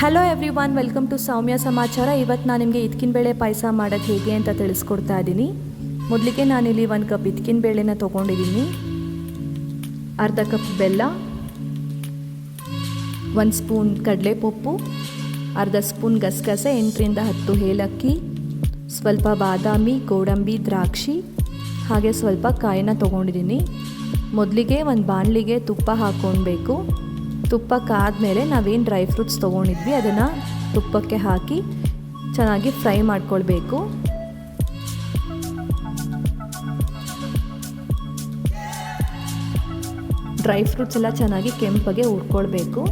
Hello everyone welcome to Soumya Samachar ಇವತ್ತು ನಾನು ನಿಮಗೆ ಇದ್ಕಿನ ಬೇಳೆ ಪಾಯಸ ಮಾಡೋದು ಹೇಗೆ ಅಂತ ತಿಳಿಸ್ಕೊಡ್ತಾ ಇದ್ದೀನಿ ಮೊದಲಿಗೆ ನಾನಿಲ್ಲಿ ಒಂದು ಕಪ್ ಇದ್ಕಿನ ಬೇಳೆನ ತೊಗೊಂಡಿದ್ದೀನಿ ಅರ್ಧ ಕಪ್ ಬೆಲ್ಲ. ಒಂದು ಸ್ಪೂನ್ ಕಡಲೆಪಪ್ಪು. ಅರ್ಧ ಸ್ಪೂನ್ ಗಸಗಸೆ, ಎಂಟರಿಂದ ಹತ್ತು ಏಲಕ್ಕಿ. ಸ್ವಲ್ಪ ಬಾದಾಮಿ, ಗೋಡಂಬಿ, ದ್ರಾಕ್ಷಿ. ಹಾಗೆ ಸ್ವಲ್ಪ ಕಾಯಿನ ತೊಗೊಂಡಿದ್ದೀನಿ ಮೊದಲಿಗೆ ಒಂದು ಬಾಣಲಿಗೆ ತುಪ್ಪ ಹಾಕ್ಕೊಳ್ಬೇಕು ತುಪ್ಪ ಕಾದ್ಮೇಲೆ ನಾವೇನು ಡ್ರೈ ಫ್ರೂಟ್ಸ್ ತೊಗೊಂಡಿದ್ವಿ, ಅದನ್ನು ತುಪ್ಪಕ್ಕೆ ಹಾಕಿ ಚೆನ್ನಾಗಿ ಫ್ರೈ ಮಾಡ್ಕೊಳ್ಬೇಕು. ಡ್ರೈ ಫ್ರೂಟ್ಸ್ ಎಲ್ಲ ಚೆನ್ನಾಗಿ ಕೆಂಪಗೆ ಹುರ್ಕೊಳ್ಬೇಕು.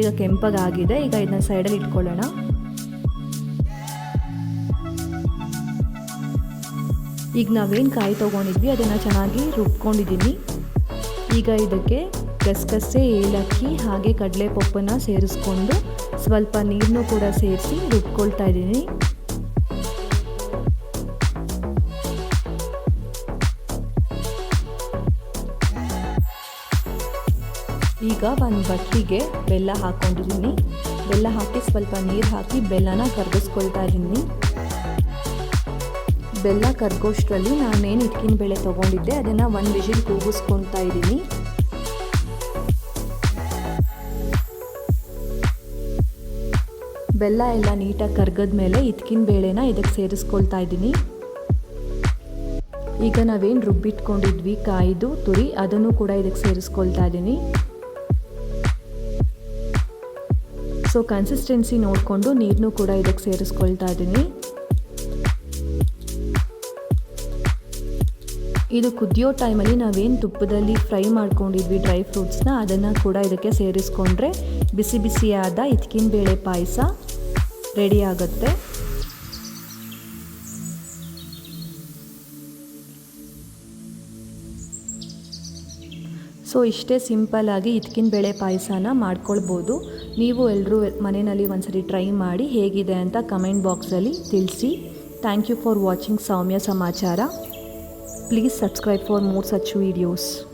ಈಗ ಕೆಂಪಗಾಗಿದೆ, ಈಗ ಇದನ್ನ ಸೈಡಲ್ಲಿ ಇಟ್ಕೊಳ್ಳೋಣ. ಈಗ ನಾವೇನು ಕಾಯಿ ತೊಗೊಂಡಿದ್ವಿ, ಅದನ್ನು ಚೆನ್ನಾಗಿ ರುಬ್ಕೊಂಡಿದ್ದೀನಿ. ಈಗ ಇದಕ್ಕೆ ಗಸಗಸೆ, ಏಲಕ್ಕಿ ಹಾಗೆ ಕಡಲೆ ಪಪ್ಪನ ಸೇರಿಸ್ಕೊಂಡು ಸ್ವಲ್ಪ ನೀರನ್ನು ಕೂಡ ಸೇರಿಸಿ ರುಬ್ಕೊಳ್ತಾ ಇದ್ದೀನಿ. ಈಗ ಒಂದು ಬಟ್ಟಿಗೆ ಬೆಲ್ಲ ಹಾಕೊಂಡಿದ್ದೀನಿ. ಬೆಲ್ಲ ಹಾಕಿ ಸ್ವಲ್ಪ ನೀರು ಹಾಕಿ ಬೆಲ್ಲನ ಕರಗಿಸ್ಕೊಳ್ತಾ ಇದ್ದೀನಿ. ಬೆಲ್ಲ ಕರ್ಗೋಷ್ಟರಲ್ಲಿ ನಾನೇನು ಇಟ್ಕಿನ ಬೇಳೆ ತೊಗೊಂಡಿದ್ದೆ, ಅದನ್ನು ಒಂದು ವಿಷಲ್ ಕೂಗಿಸ್ಕೊತಾ ಇದ್ದೀನಿ. ಬೆಲ್ಲ ಎಲ್ಲ ನೀಟಾಗಿ ಕರ್ಗದ ಮೇಲೆ ಇದ್ಕಿನ ಬೇಳೆನ ಇದಕ್ಕೆ ಸೇರಿಸ್ಕೊಳ್ತಾ ಇದ್ದೀನಿ. ಈಗ ನಾವೇನು ರುಬ್ಬಿಟ್ಕೊಂಡಿದ್ವಿ, ಕಾಯ್ದು, ತುರಿ, ಅದನ್ನು ಕೂಡ ಇದಕ್ಕೆ ಸೇರಿಸ್ಕೊಳ್ತಾ ಇದ್ದೀನಿ. ಸೊ ಕನ್ಸಿಸ್ಟೆನ್ಸಿ ನೋಡಿಕೊಂಡು ನೀರನ್ನು ಕೂಡ ಇದಕ್ಕೆ ಸೇರಿಸ್ಕೊಳ್ತಾ ಇದ್ದೀನಿ. ಇದು ಕುದಿಯೋ ಟೈಮಲ್ಲಿ ನಾವೇನು ತುಪ್ಪದಲ್ಲಿ ಫ್ರೈ ಮಾಡ್ಕೊಂಡಿದ್ವಿ ಡ್ರೈ ಫ್ರೂಟ್ಸ್ನ ಅದನ್ನು ಕೂಡ ಇದಕ್ಕೆ ಸೇರಿಸ್ಕೊಂಡ್ರೆ ಬಿಸಿ ಬಿಸಿಯಾದ ಇತ್ಕಿನ ಬೇಳೆ ಪಾಯಸ ರೆಡಿ ಆಗುತ್ತೆ. ಸೊ ಇಷ್ಟೇ ಸಿಂಪಲ್ಲಾಗಿ ಇತ್ಕಿನ ಬೇಳೆ ಪಾಯಸನ ಮಾಡ್ಕೊಳ್ಬೋದು. ನೀವು ಎಲ್ಲರೂ ಮನೆಯಲ್ಲಿ ಒಂದ್ಸರಿ ಟ್ರೈ ಮಾಡಿ ಹೇಗಿದೆ ಅಂತ ಕಮೆಂಟ್ ಬಾಕ್ಸಲ್ಲಿ ತಿಳಿಸಿ. Thank you for watching Soumya Samachar. Please subscribe for more such videos.